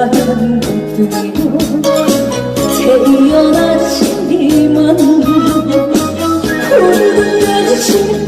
하얀 눈뜨기로 재연하시니만. 흔들리시